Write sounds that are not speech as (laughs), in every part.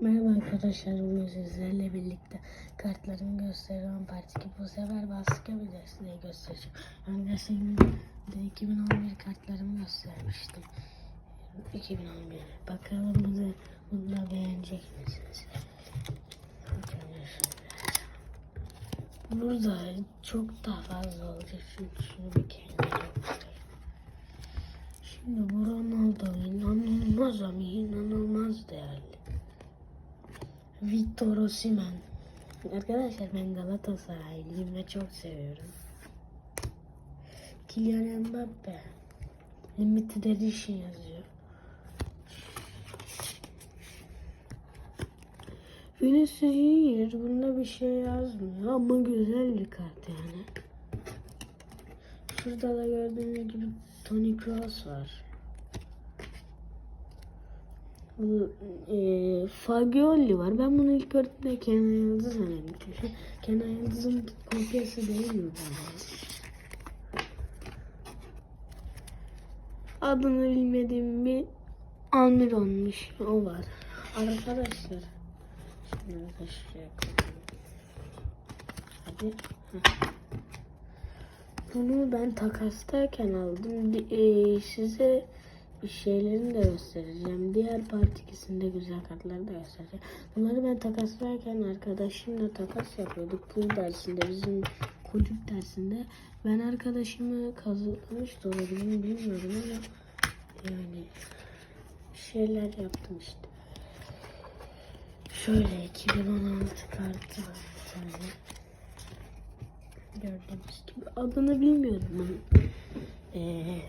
Merhaba arkadaşlar, bugün sizlerle birlikte kartlarımı gösteriyorum. Part 2 bu sefer baskı yapacağız diye göstereceğim. Öncesinde de 2011 kartlarımı göstermiştim. 2011. Bakalım bunu, bunu da beğenecek misiniz? Burada çok daha fazla olacak çünkü şunu bir kenara. Şimdi bu Ronaldo inanılmaz ama inanılmaz değerli. Victor Osimhen. Arkadaşlar ben Galatasaraylıyım ve çok seviyorum. Kylian Mbappe. Limited Edition yazıyor. Vinicius Junior bunda bir şey yazmıyor ama güzel bir kart yani. Şurada da gördüğünüz gibi Toni Kroos var. Bu, e, Fagioli var. Ben bunu ilk gördüğümde Kenan Yıldız zannetmiştim. Şu (laughs) Kenan Yıldız'ın kopyası değil mi? Adını bilmediğim bir Almiron'muş. O var. Arkadaşlar. Şimdi şuraya koyayım. Hadi. Heh. Bunu ben takastayken aldım. Di- e, size şeylerini de göstereceğim. Diğer part ikisinde güzel kartları da göstereceğim. Bunları ben takaslarken arkadaşımla takas yapıyorduk. Pool dersinde, bizim kulüp dersinde. Ben arkadaşımı kazıklamış da olabilirim bilmiyorum ama yani şeyler yaptım işte. Şöyle 2016 kartı var bir tane. Gördüğünüz gibi adını bilmiyorum ben.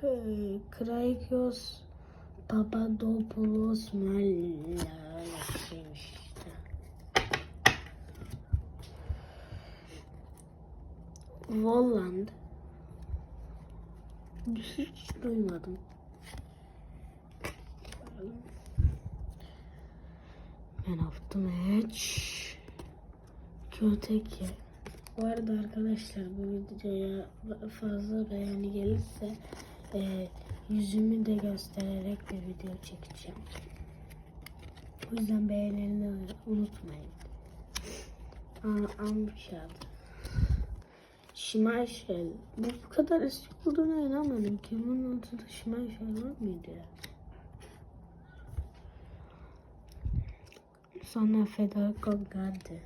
K- Kraikios Papadopoulos Mella şeymiş işte. Volland hiç duymadım. Of the match. Köteki. Bu arada arkadaşlar bu videoya fazla beğeni gelirse e, yüzümü de göstererek bir video çekeceğim. O yüzden beğenilerini unutmayın. Aa, Amşad. Şimayşel. Bu bu kadar eski olduğuna inanmadım. Kimin ortada Şimayşel var mıydı? Sonra Federico Gaddi.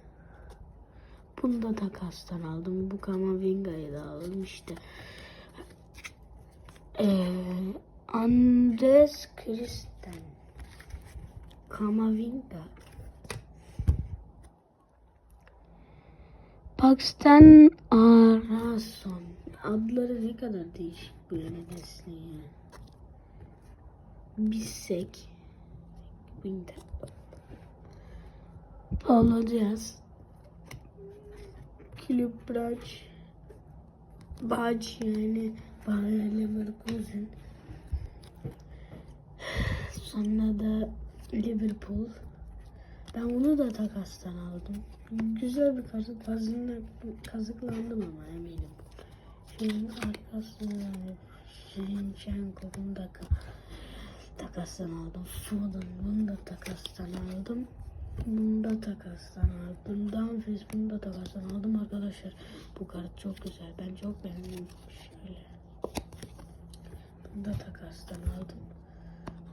Bunu da takastan aldım. Bu Kamavinga'yı da aldım işte. Ee, Andres Christen. Kamavinga. Paxton Arason. Adları ne kadar değişik böyle nesne ya. Bisek. Winter. Paulo Diaz. Kulüp Braç. Baç yani Bayer Leverkusen. Sonra da Liverpool. Ben onu da takastan aldım. Güzel bir kazık. Kazığına, kazıklandım ama eminim. Şeyin arkasında Zinchenko bunu da ka- takastan aldım. Foden bunu da takastan aldım. Bunu da takastan aldım. Dumfries bunu da takastan aldım arkadaşlar. Bu kart çok güzel. Ben çok beğendim. Şöyle. Bunu da takastan aldım.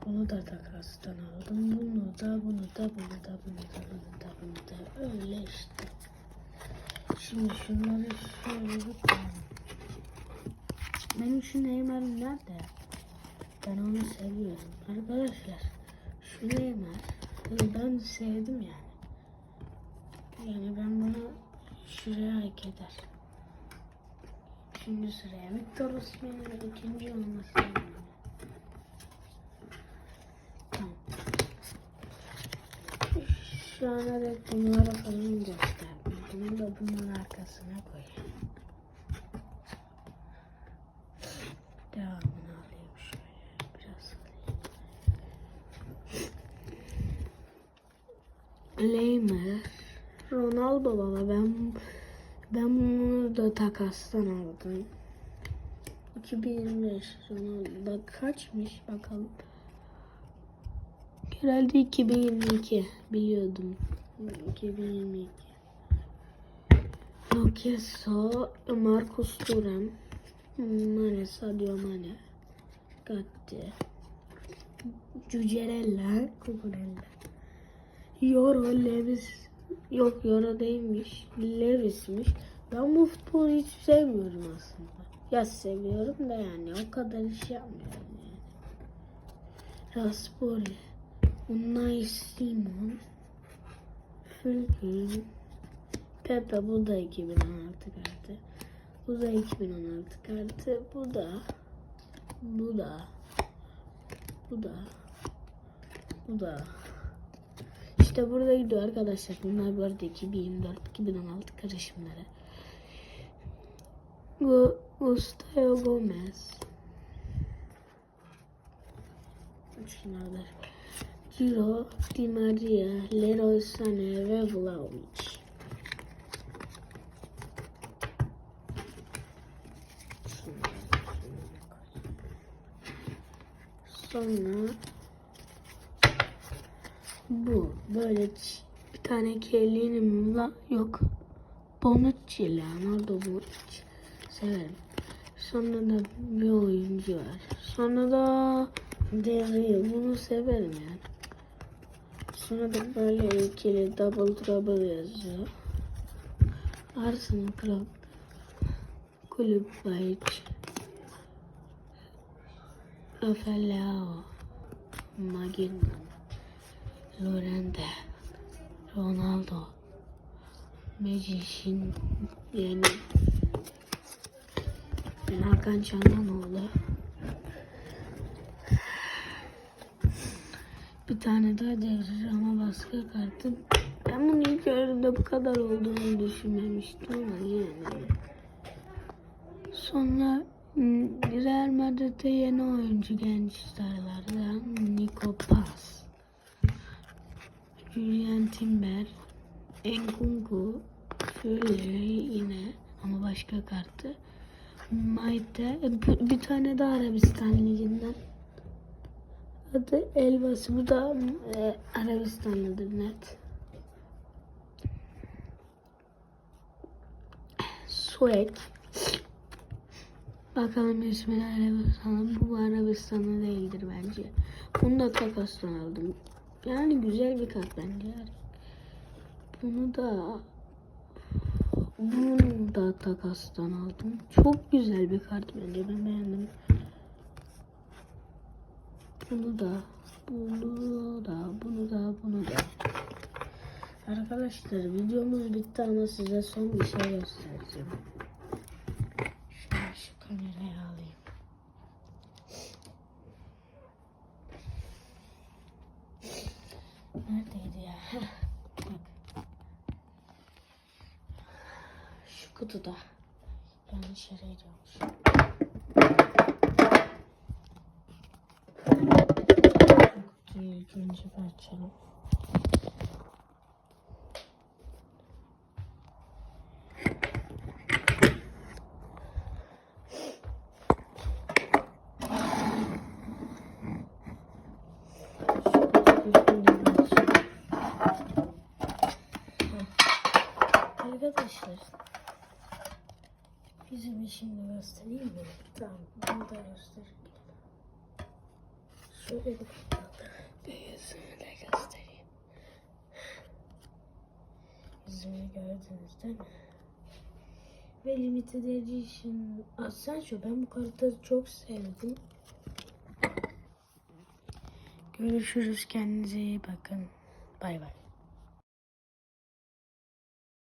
Bunu da takastan aldım. Bunu da, bunu da, bunu da, bunu da, bunu da, bunu da. Öyle işte. Şimdi şunları şöyle bir koyalım. Benim şu Neymar'ım nerede? Ben onu seviyorum. Arkadaşlar şu Neymar ben sevdim yani. Yani ben bunu şuraya hak eder. Üçüncü sıraya. Victor Osimhen'in ikinci olması. Şu ana dek bunları falan gösterdim. Bunu da bunun arkasına koyayım. Devamını alayım şöyle. Biraz alayım. Leymer. Ronaldo baba ben ben bunu da takastan aldım. 2025 Ronaldo. Bak kaçmış bakalım. Herhalde 2022 biliyordum. 2022. Nokia So, Marcus Thuram, Mane, Sadio Mane, Gatti, Cucerella, Cucurella, Euro, Levis, yok Euro değilmiş, Levis'miş. Ben bu futbolu hiç sevmiyorum aslında. Ya seviyorum da yani o kadar iş yapmıyorum yani. Raspoli, Unai Simon, Fülgün, Pepe bu da 2016 kartı. Bu da 2016 kartı. Bu da bu da bu da bu da işte burada gidiyor arkadaşlar. Bunlar bu arada 2024-2016 karışımları. Bu Gustavo Gomez. Şunlar. Ciro, Di Maria, Leroy Sané ve Vlahovic. Sonra bu böyle bir tane Chiellini la yok. Bonucci Leonardo Bonucci. Severim. Sonra da bir oyuncu var. Sonra da Devri. Bunu severim yani. Sonra da böyle ikili double trouble yazıyor. Arsenal Club Kulüp Bayıç Rafael Leao Magin Lorente Ronaldo. Mecişin yani Hakan Çalhanoğlu bir tane daha devrir ama baskı kartı ben bunu ilk gördüğümde bu kadar olduğunu düşünmemiştim ama yani. Sonra m, Real Madrid'de yeni oyuncu genç starlardan Nico Paz, Julian Timber, Enkunku, şöyle yine ama başka kartı. Maite, e, bir tane daha Arabistan liginden. Adı Elvası. Bu da e, Arabistanlıdır net. Suek. Bakalım ismini Arabistan'ı. Bu Arabistan'ı değildir bence. Bunu da takastan aldım. Yani güzel bir kart bence. Bunu da bunu da takastan aldım. Çok güzel bir kart bence. Ben beğendim. Bunu da bunu da bunu da bunu da. Arkadaşlar videomuz bitti ama size son bir şey göstereceğim. Şöyle şu kamerayı Şu kutuda. Yanlış yere gidiyormuş. Kutuyu ilk önce bir açalım. İşimi göstereyim mi? Tamam bunu da göstereyim. Şöyle bir yüzümü de göstereyim. Yüzümü gördünüz değil mi? Ve limited edition Ascension ben bu kartı çok sevdim. Görüşürüz kendinize iyi bakın. Bay bay.